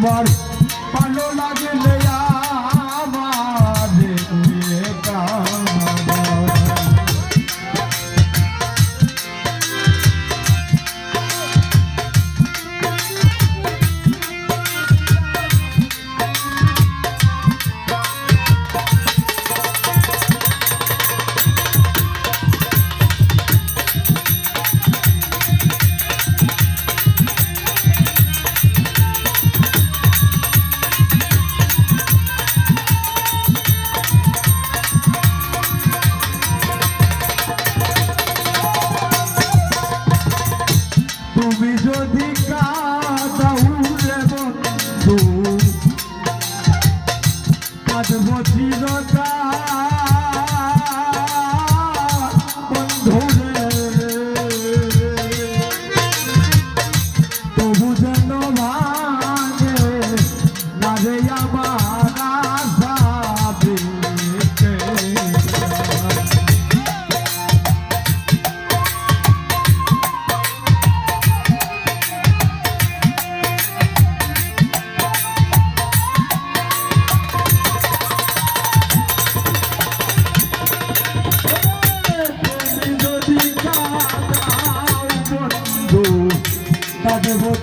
তোমার ভালো লাগলে hold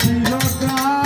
চিরকাল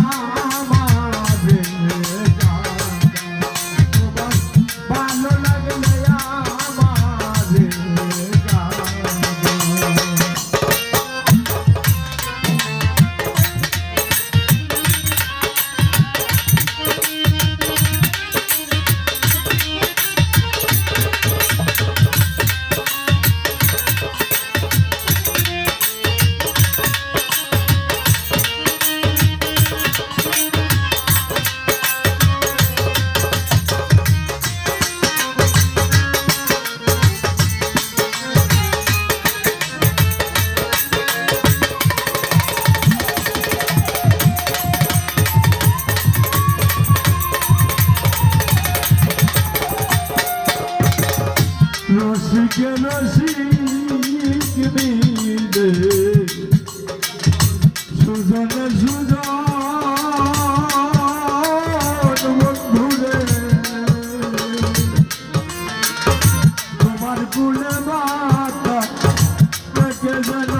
রসিকে রসিক দিবে সুজনে সুজন বন্ধুরে তোমার কুলে মাতা কে জানে